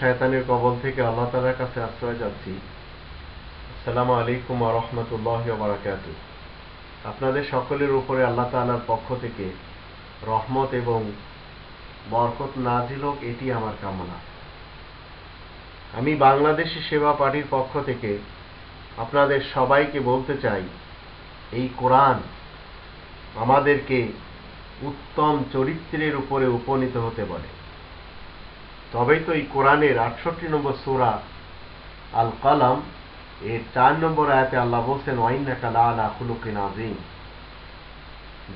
শয়তানের কবল থেকে আল্লাহ তালার কাছে আশ্রয় যাচ্ছি আলাইকুম বারাকাত আপনাদের সকলের উপরে আল্লাহ তালার পক্ষ থেকে রহমত এবং বরকত নাজিল হোক, এটি আমার কামনা। আমি বাংলাদেশি সেবা পার্টির পক্ষ থেকে আপনাদের সবাইকে বলতে চাই, এই কোরআন আমাদেরকে উত্তম চরিত্রের উপরে উপনীত হতে বলে তবেই তো এই কোরআনের আটষট্টি নম্বর সুরা আল কালাম এর চার নম্বর আয়াতে আল্লাহ বলছেন ওয়াইনাকালা আলা খুলুকিন আজিম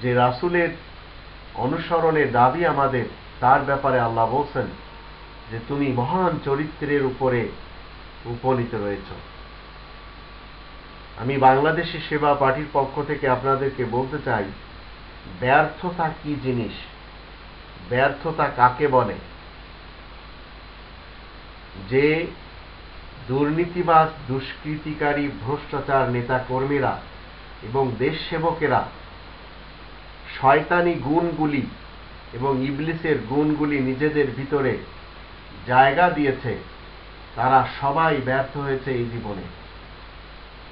যে রাসুলের অনুসরণের দাবি আমাদের, তার ব্যাপারে আল্লাহ বলছেন যে, তুমি মহান চরিত্রের উপরে উপনীত রয়েছ। আমি বাংলাদেশি সেবা পার্টির পক্ষ থেকে আপনাদেরকে বলতে চাই ব্যর্থতা কি জিনিস? ব্যর্থতা কাকে বলে? যে দুর্নীতিবাজ, দুষ্কৃতিকারী, ভ্রষ্টাচার নেতা কর্মীরা এবং দেশ সেবকেরা শয়তানি গুণগুলি এবং ইবলিসের গুণগুলি নিজেদের ভিতরে জায়গা দিয়েছে, তারা সবাই ব্যর্থ হয়েছে এই জীবনে।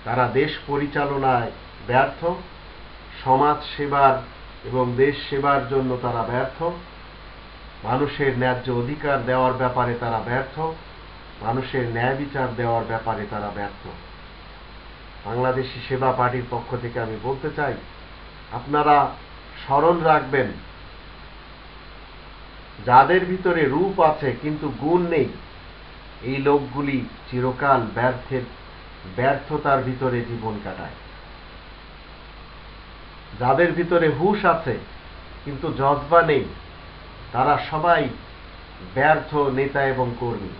তারা দেশ পরিচালনায় ব্যর্থ, সমাজ সেবার এবং দেশ সেবার জন্য তারা ব্যর্থ। মানুষের ন্যায্য অধিকার দেওয়ার ব্যাপারে তারা ব্যর্থ। মানুষের ন্যায় বিচার দেওয়ার ব্যাপারে তারা ব্যর্থ। বাংলাদেশি সেবা পার্টির পক্ষ থেকে আমি বলতে চাই, আপনারা স্মরণ রাখবেন, যাদের ভিতরে রূপ আছে কিন্তু গুণ নেই, এই লোকগুলি চিরকাল ব্যর্থের, ব্যর্থতার ভিতরে জীবন কাটায়। যাদের ভিতরে হুশ আছে, কিন্তু জজবা নেই, তারা সবাই ব্যর্থ নেতা এবং কর্মী।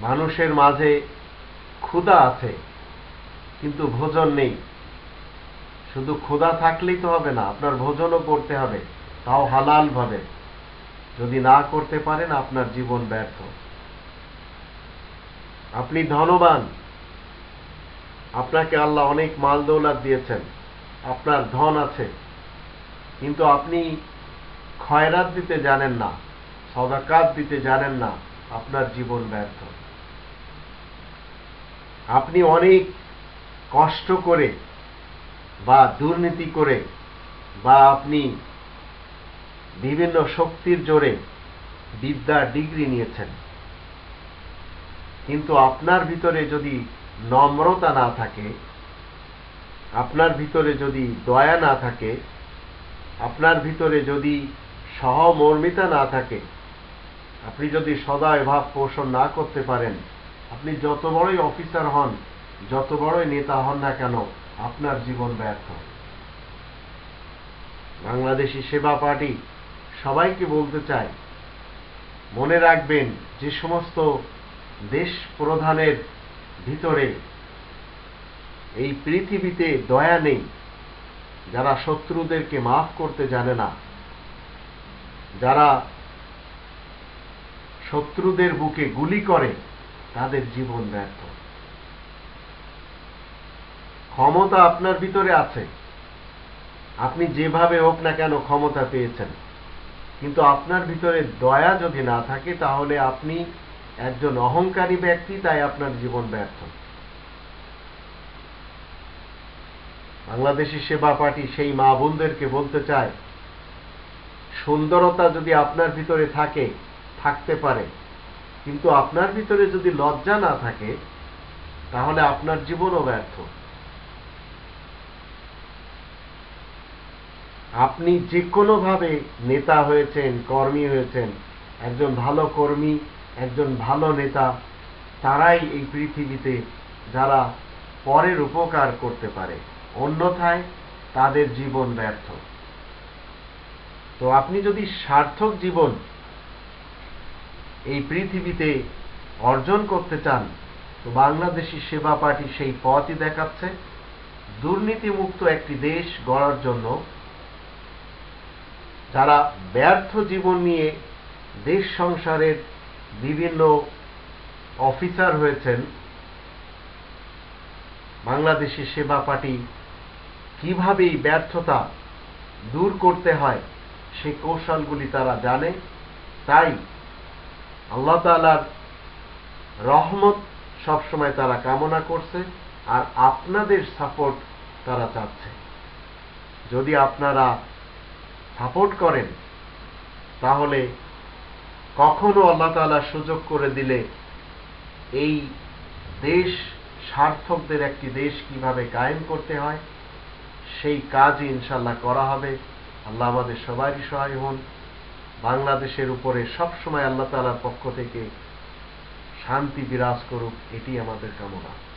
মানুষের মাঝে ক্ষুধা আছে, কিন্তু ভোজন নেই। শুধু ক্ষুধা থাকলেই তো হবে না, আপনার ভোজনও করতে হবে, তাও হালাল ভাবে যদি না করতে পারেন, আপনার জীবন ব্যর্থ। আপনি ধনবান আপনাকে আল্লাহ অনেক মাল দৌলাত দিয়েছেন। আপনার ধন আছে। কিন্তু আপনি খয়রাত দিতে জানেন না, সদাকাত দিতে জানেন না, আপনার জীবন ব্যর্থ। আপনি অনেক কষ্ট করে বা দুর্নীতি করে বা আপনি বিভিন্ন শক্তির জোরে বিদ্যা ডিগ্রি নিয়েছেন। কিন্তু আপনার ভিতরে যদি নম্রতা না থাকে, আপনার ভিতরে যদি দয়া না থাকে, আপনার ভিতরে যদি সহমর্মিতা না থাকে, আপনি যদি সদয় ভাব পোষণ না করতে পারেন, আপনি যত বড়ই অফিসার হন, যত বড়ই নেতা হন না কেন, আপনার জীবন ব্যর্থ বাংলাদেশি সেবা পার্টি সবাইকে বলতে চায় মনে রাখবেন যে সমস্ত দেশ প্রধানের ভিতরে। এই পৃথিবীতে দয়া নেই। যারা শত্রুদেরকে মাফ করতে জানে না। যারা শত্রুদের বুকে গুলি করে, তাদের জীবন ব্যর্থ। ক্ষমতা আপনার ভিতরে আছে। আপনি যেভাবে হোক না কেন ক্ষমতা পেয়েছেন। কিন্তু আপনার ভিতরে দয়া যদি না থাকে, তাহলে আপনি একজন অহংকারী ব্যক্তি, তাই আপনার জীবন ব্যর্থ। বাংলাদেশি সেবা পার্টি সেই মা বোনদেরকে বলতে চায়, সুন্দরতা যদি আপনার ভিতরে থাকে, থাকতে পারে, কিন্তু আপনার ভিতরে যদি লজ্জা না থাকে, তাহলে আপনার জীবনও ব্যর্থ। আপনি যে কোনোভাবে নেতা হয়েছেন, কর্মী হয়েছেন, একজন ভালো কর্মী একজন ভালো নেতা, তারাই এই পৃথিবীতে যারা পরের উপকার করতে পারে, অন্যথায় তাদের জীবন ব্যর্থ। তো আপনি যদি সার্থক জীবন এই পৃথিবীতে অর্জন করতে চান, তো বাংলাদেশি সেবা পার্টি সেই পথই দেখাচ্ছে। দুর্নীতিমুক্ত একটি দেশ গড়ার জন্য যারা ব্যর্থ জীবন নিয়ে দেশ সংসারের বিভিন্ন অফিসার হয়েছেন। বাংলাদেশি সেবা পার্টি কীভাবে এই ব্যর্থতা দূর করতে হয় সেই কৌশলগুলি তারা জানে। তাই আল্লাহ তালার রহমত সবসময় তারা কামনা করছে আর আপনাদের সাপোর্ট তারা চাচ্ছে। যদি আপনারা সাপোর্ট করেন, তাহলে কখনো আল্লাহ তালা সুযোগ করে দিলে এই দেশ সার্থকদের একটি দেশ কীভাবে কায়েম করতে হয়, সেই কাজই ইনশাল্লাহ করা হবে। আল্লাহ আমাদের সবারই সহায় হন। বাংলাদেশের উপরে সবসময় আল্লাহ তালার পক্ষ থেকে শান্তি বিরাজ করুক, এটি আমাদের কামনা।